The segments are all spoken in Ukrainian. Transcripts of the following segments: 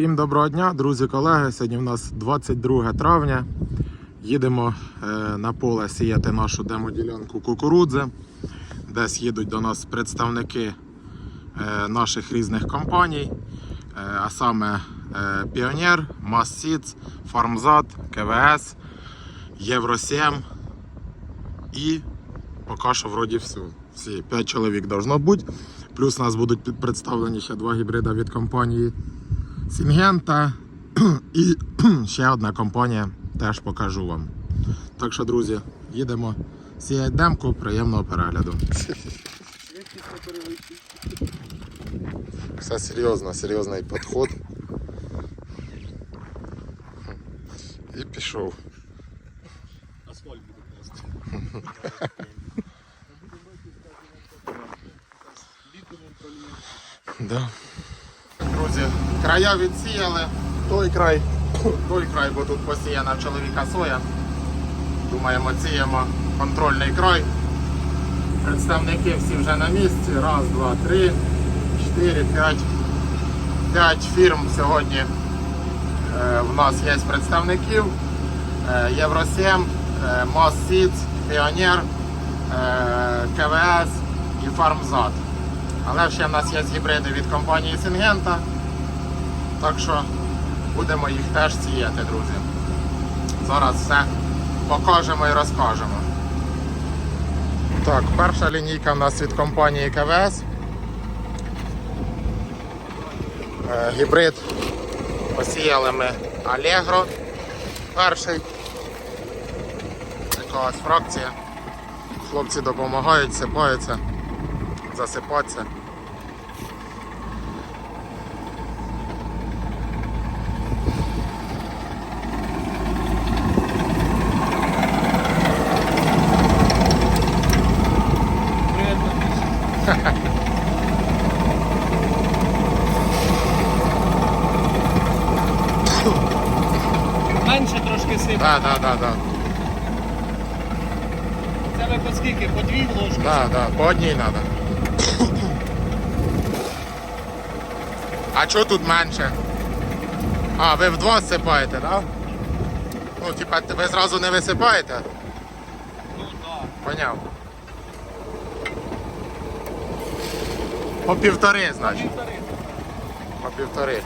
Всім доброго дня, друзі, колеги. Сьогодні у нас 22 травня. Їдемо е, на поле сіяти нашу демоділянку кукурудзи. Десь їдуть до нас представники е, наших різних компаній, е, а саме Піонер, Массіц, Фармзат, КВС, Євро 7 і поки що вроді все. Всі 5 чоловік должно бути. Плюс у нас будуть представлені ще два гібрида від компанії Сінгента і ще одна компанія теж покажу вам. Так що, друзі, їдемо сіяти демку, приємного перегляду. Все серйозно, серйозний підход. І пішов. Асфальт буде просто. Да. Края відсіяли. Той край, той край, бо тут посіяна чоловіка соя. Думаємо, сіємо контрольний край. Представники всі вже на місці. Раз, два, три, чотири, п'ять. П'ять фірм сьогодні е, в нас є представників. Е, Євро 7, е, Мос Seeds, Піонер, е, КВС і Фармзад. Але ще в нас є гібриди від компанії Сингента. Так що будемо їх теж сіяти, друзі. Зараз все покажемо і розкажемо. Так, перша лінійка в нас від компанії КВС. Е, Гібрид посіяли ми Allegro. Перший. Така ось фракція. Хлопці допомагають, сипаються засипатися. Да, да. Це ви по скільки? По дві ложки? Да, да, по одній треба. А чого тут менше? А, ви вдва сипаєте, так? Да? Ну, типа, ви зразу не висипаєте? Ну так. Поняв. По півтори, значить. Півтори. По півтори.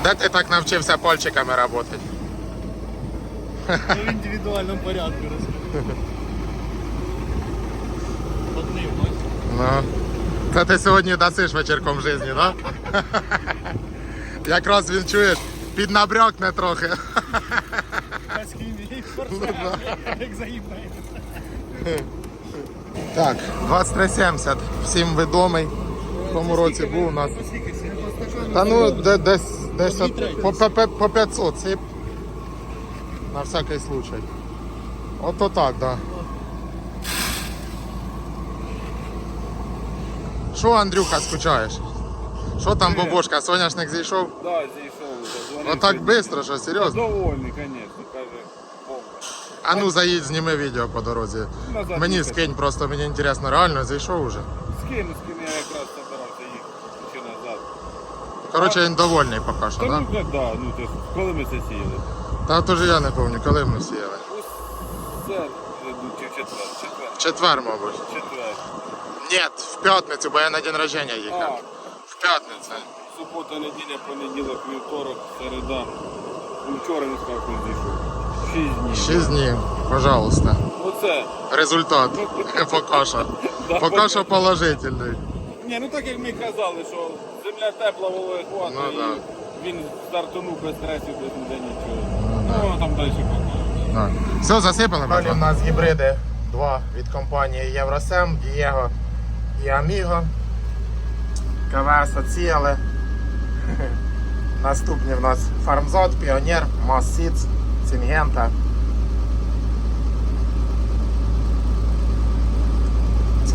А де ти так навчився пальчиками працювати? Ну, в індивідуальному порядку розкажу. Одним, ось. Ну. Це ти сьогодні дасиш вечірком житті, так? Да? Якраз він чуєш, піднабрякне трохи. Форсаж, як заїбає. Так, 2370, всім відомий. В тому році був у нас. Та ну де- десь десь По от дві треті. по, по, по, по 500 сип. На всякий случай. Ото так, да. Що, Андрюха, скучаєш? Що там бабушка, соняшник зійшов? Да, зійшов вже. дзвонив Отак сьогодні. швидко, що серйозно? Довольний, звісно, каже, бомба. А ну заїдь, зніми відео по дорозі. Назад Мені їхати. скинь, просто мені інтересно, реально зійшов уже. Скину, скину, я якраз Коротше, він довольний поки що, Та так? ну так, да, ну то ж, коли ми це сіяли? Та то ж я не пам'ятаю, коли ми сіяли. Ось це, ну, чи в четвер, четвер, Четвер, мабуть. четвер. Ні, в п'ятницю, бо я на день рождения їхав. А, В п'ятницю. субота, неділя, понеділок, вівторок, середа. Ну, вчора не сказав, коли зійшов. Шість днів. Шість днів, пожалуйста. Оце. Результат. Поки що. Да, Поки що положительний. Ні, ну так як ми казали, що земля тепла, вологи хватить, Ну, да. і він стартанув без стресів, без ніде нічого. Ну, а там далі покажемо. Так. Все, засипали? Далі у нас гібриди два від компанії Євросем, Дієго і Аміго. КВС оціяли. Наступні в нас Фармзот, Піонер, Массіц, Сінгента.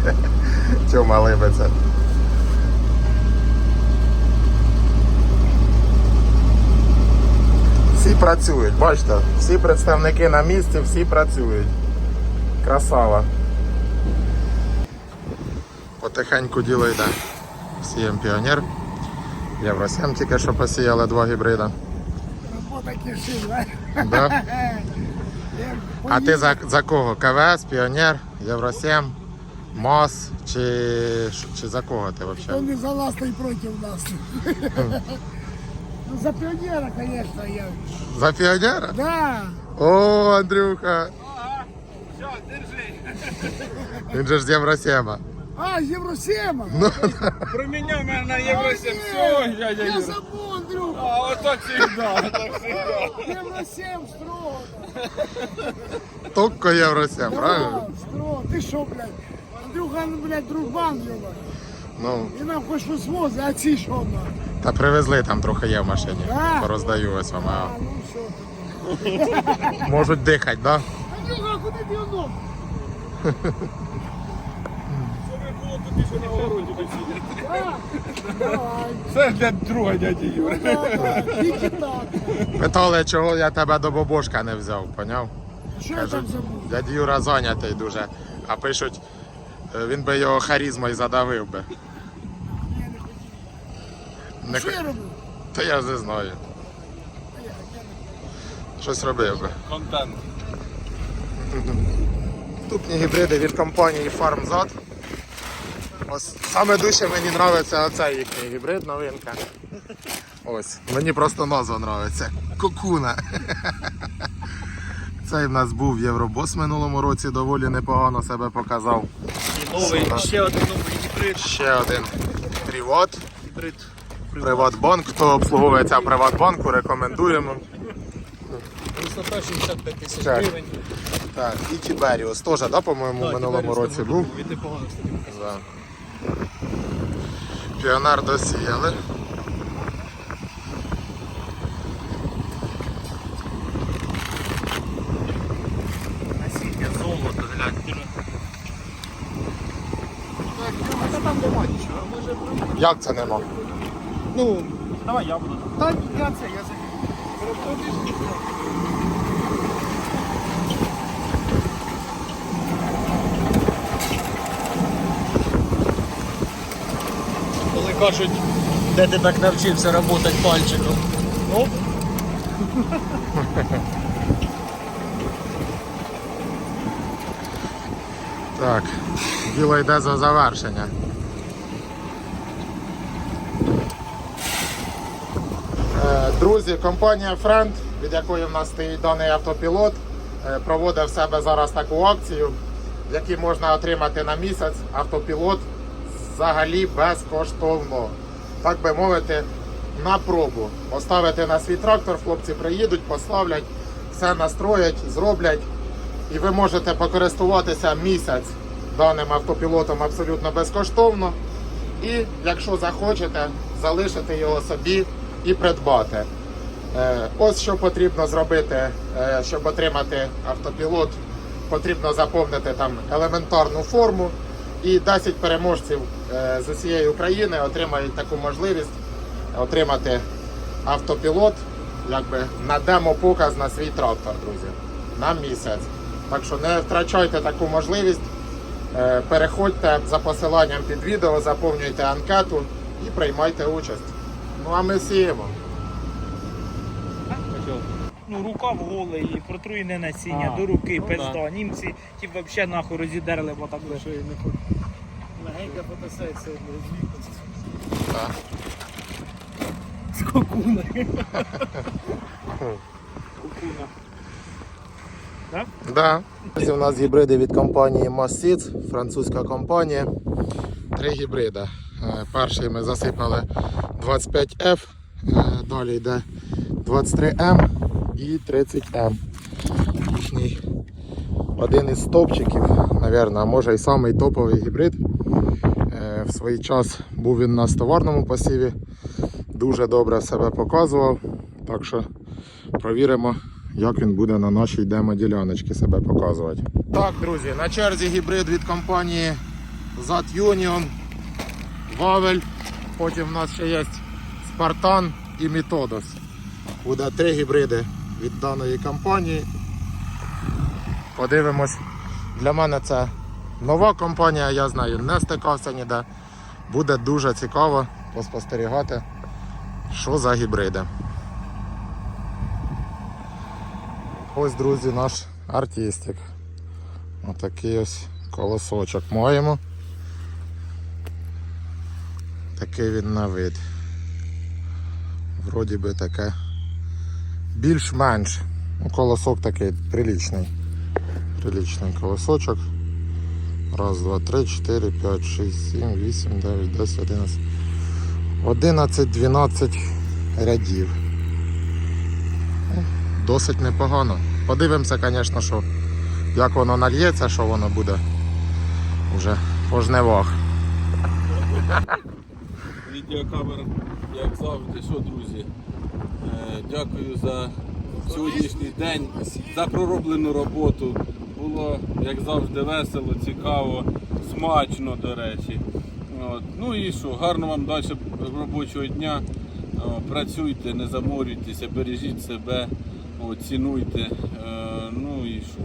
Тьома либиться. Всі працюють, бачите, всі представники на місці, всі працюють. Красава. Потихеньку діло йде. Сієм піонер. Євро 7 тільки що посіяли два гібрида. Робота кишить, Да? А ти за, за кого? КВС, Піонер, Євро 7, МОЗ чи, чи за кого ти взагалі? не за нас, той проти нас. За піонера, конечно, я. За піонера? Да. О, Андрюха! Все, держи. Він же ж з Євро 7. А, Євросема. Ну, Проміняв мене на Євро 7. Все, дядя Я Юра. забув, Андрюха. А, отак завжди, так завжди. Євросем строго. тільки Євро 7, правильно? Да, Строго. Ти що, блядь? Андрюха, ну, блядь, дружбан, йоба. Ну, І нам хоч щось возить, а ці що, на? Та привезли там трохи є в машині. Да. Пороздаю ось вам. А, ну? Можуть дихати, посидіти? Це для друга дяді Юри. Ну, так. Питали, чого я тебе до бобошка не взяв, поняв? Що я там забув? Дядь Юра зайнятий дуже. А пишуть, е, він би його харізмою задавив би. Не Що я роблю? Та я не знаю. А я- я не- Щось робив би. Контент. Наступні гібриди від компанії FarmZat. Ось саме дуже мені подобається оцей їхній гібрид, новинка. Ось, мені просто назва подобається. Кокуна. Цей в нас був Євробос в минулому році, доволі непогано себе показав. Новий, ще один новий гібрид. Ще один Приват. Гібрид. Приватбанк. Хто обслуговується Приватбанку, рекомендуємо. Висота 65 тисяч гривень. Так, і Тіберіус теж, да, по-моєму, в минулому році був. Він непогано. Да. Піонер досіяли. Насіння золото, глянь. Нема Як це нема? Ну, давай я буду. Та я це, я забіг. Коли кажуть, де ти так навчився працювати пальчиком. Ну, Так, діло йде за завершення. Е, Друзі, компанія Friend, від якої в нас стоїть даний автопілот, е, проводить в себе зараз таку акцію, в якій можна отримати на місяць автопілот взагалі безкоштовно. Так би мовити, на пробу. Поставити на свій трактор, хлопці приїдуть, поставлять, все настроять, зроблять. І ви можете покористуватися місяць даним автопілотом абсолютно безкоштовно. І якщо захочете, залишити його собі і придбати. Е, Ось що потрібно зробити, е, щоб отримати автопілот. Потрібно заповнити там елементарну форму. І 10 переможців е, з усієї України отримають таку можливість отримати автопілот якби, на демо-показ на свій трактор, друзі, на місяць. Так що не втрачайте таку можливість. Переходьте за посиланням під відео, заповнюйте анкету і приймайте участь. Ну а ми сіємо. Ну, рука в голе і протруєне насіння А, до руки, ну пизда. да. Німці ті взагалі нахуй розідерли, бо так Що я не хочу. Легенька фотосесія для Так. з кокуни. Кокуна. Да. Ось у нас гібриди від компанії Massits, французька компанія. Три гібриди. Е, Перший ми засипали 25F, е, далі йде 23M і 30M. Їхній один із топчиків, мабуть, а може і самий топовий гібрид. Е, В свій час був він на товарному посіві, дуже добре себе показував. Так що провіримо, як він буде на нашій демо-діляночці себе показувати. Так, друзі, на черзі гібрид від компанії ZAT Union, Вавель. Потім в нас ще є Spartan і Methodos. Буде три гібриди від даної компанії. Подивимось. Для мене це нова компанія, я з нею не стикався ніде. Буде дуже цікаво поспостерігати, що за гібриди. Ось, друзі, наш артистик. Отакий ось колосочок маємо. Такий він на вид. Вроді би таке більш-менш. Ну, колосок такий приличний. Приличний колосочок. Раз, два, три, чотири, п'ять, шість, сім, вісім, дев'ять, десять, одинадцять. Одинадцять, дванадцять рядів. Ну, Досить непогано. Подивимося, звісно, що як воно нальється, що воно буде вже по жнивах. Відеокамера, як завжди, що, друзі, е, дякую за сьогоднішній день, за пророблену роботу. Було, як завжди, весело, цікаво, смачно, до речі. От. Ну і що, гарно вам далі робочого дня. Працюйте, не заморюйтеся, бережіть себе, о, цінуйте. Е, Ну і що?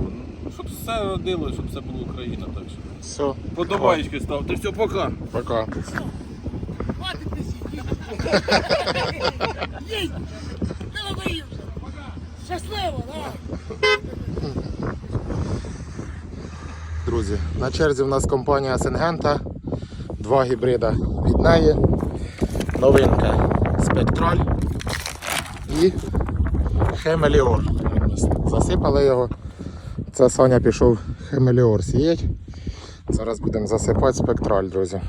Ну, Щоб все родило, щоб все було Україна. Так що. Все, Подобаєчки ставте. Все, пока. пока. Їдь! Не надоївся. Щасливо, да? Друзі, на черзі в нас компанія Сингента. Два гібрида від неї. Новинка Спектраль і Хемеліор. Засипали його. Це Саня пішов Хемеліор сіять. Зараз будемо засипати спектраль, друзі.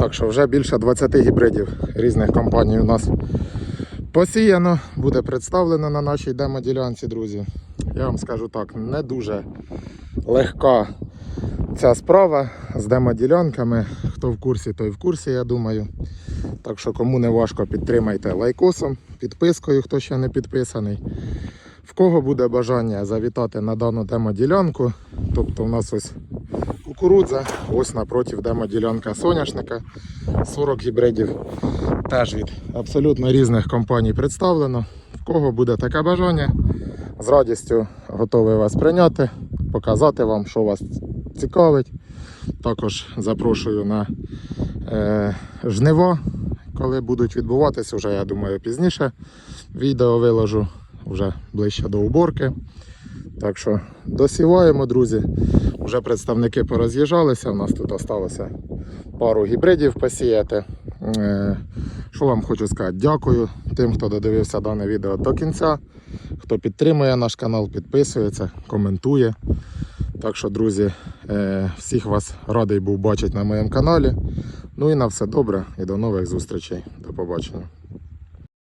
Так що вже більше 20 гібридів різних компаній у нас посіяно, буде представлено на нашій демо-ділянці, друзі. Я вам скажу так, не дуже легка ця справа з демоділянками. Хто в курсі, той в курсі, я думаю. Так що кому не важко, підтримайте лайкосом, підпискою, хто ще не підписаний. В кого буде бажання завітати на дану демоділянку, тобто у нас ось кукурудза, ось напротив демоділянка соняшника, 40 гібридів теж від абсолютно різних компаній представлено. В кого буде таке бажання, з радістю готовий вас прийняти, показати вам, що вас цікавить. Також запрошую на е, жниво, коли будуть відбуватися, вже я думаю пізніше відео виложу вже ближче до уборки. Так що досіваємо, друзі. Вже представники пороз'їжджалися. У нас тут залишилося пару гібридів посіяти. Е, Що вам хочу сказати? Дякую тим, хто додивився дане відео до кінця, хто підтримує наш канал, підписується, коментує. Так що, друзі, е, всіх вас радий був бачити на моєму каналі. Ну і на все добре і до нових зустрічей. До побачення.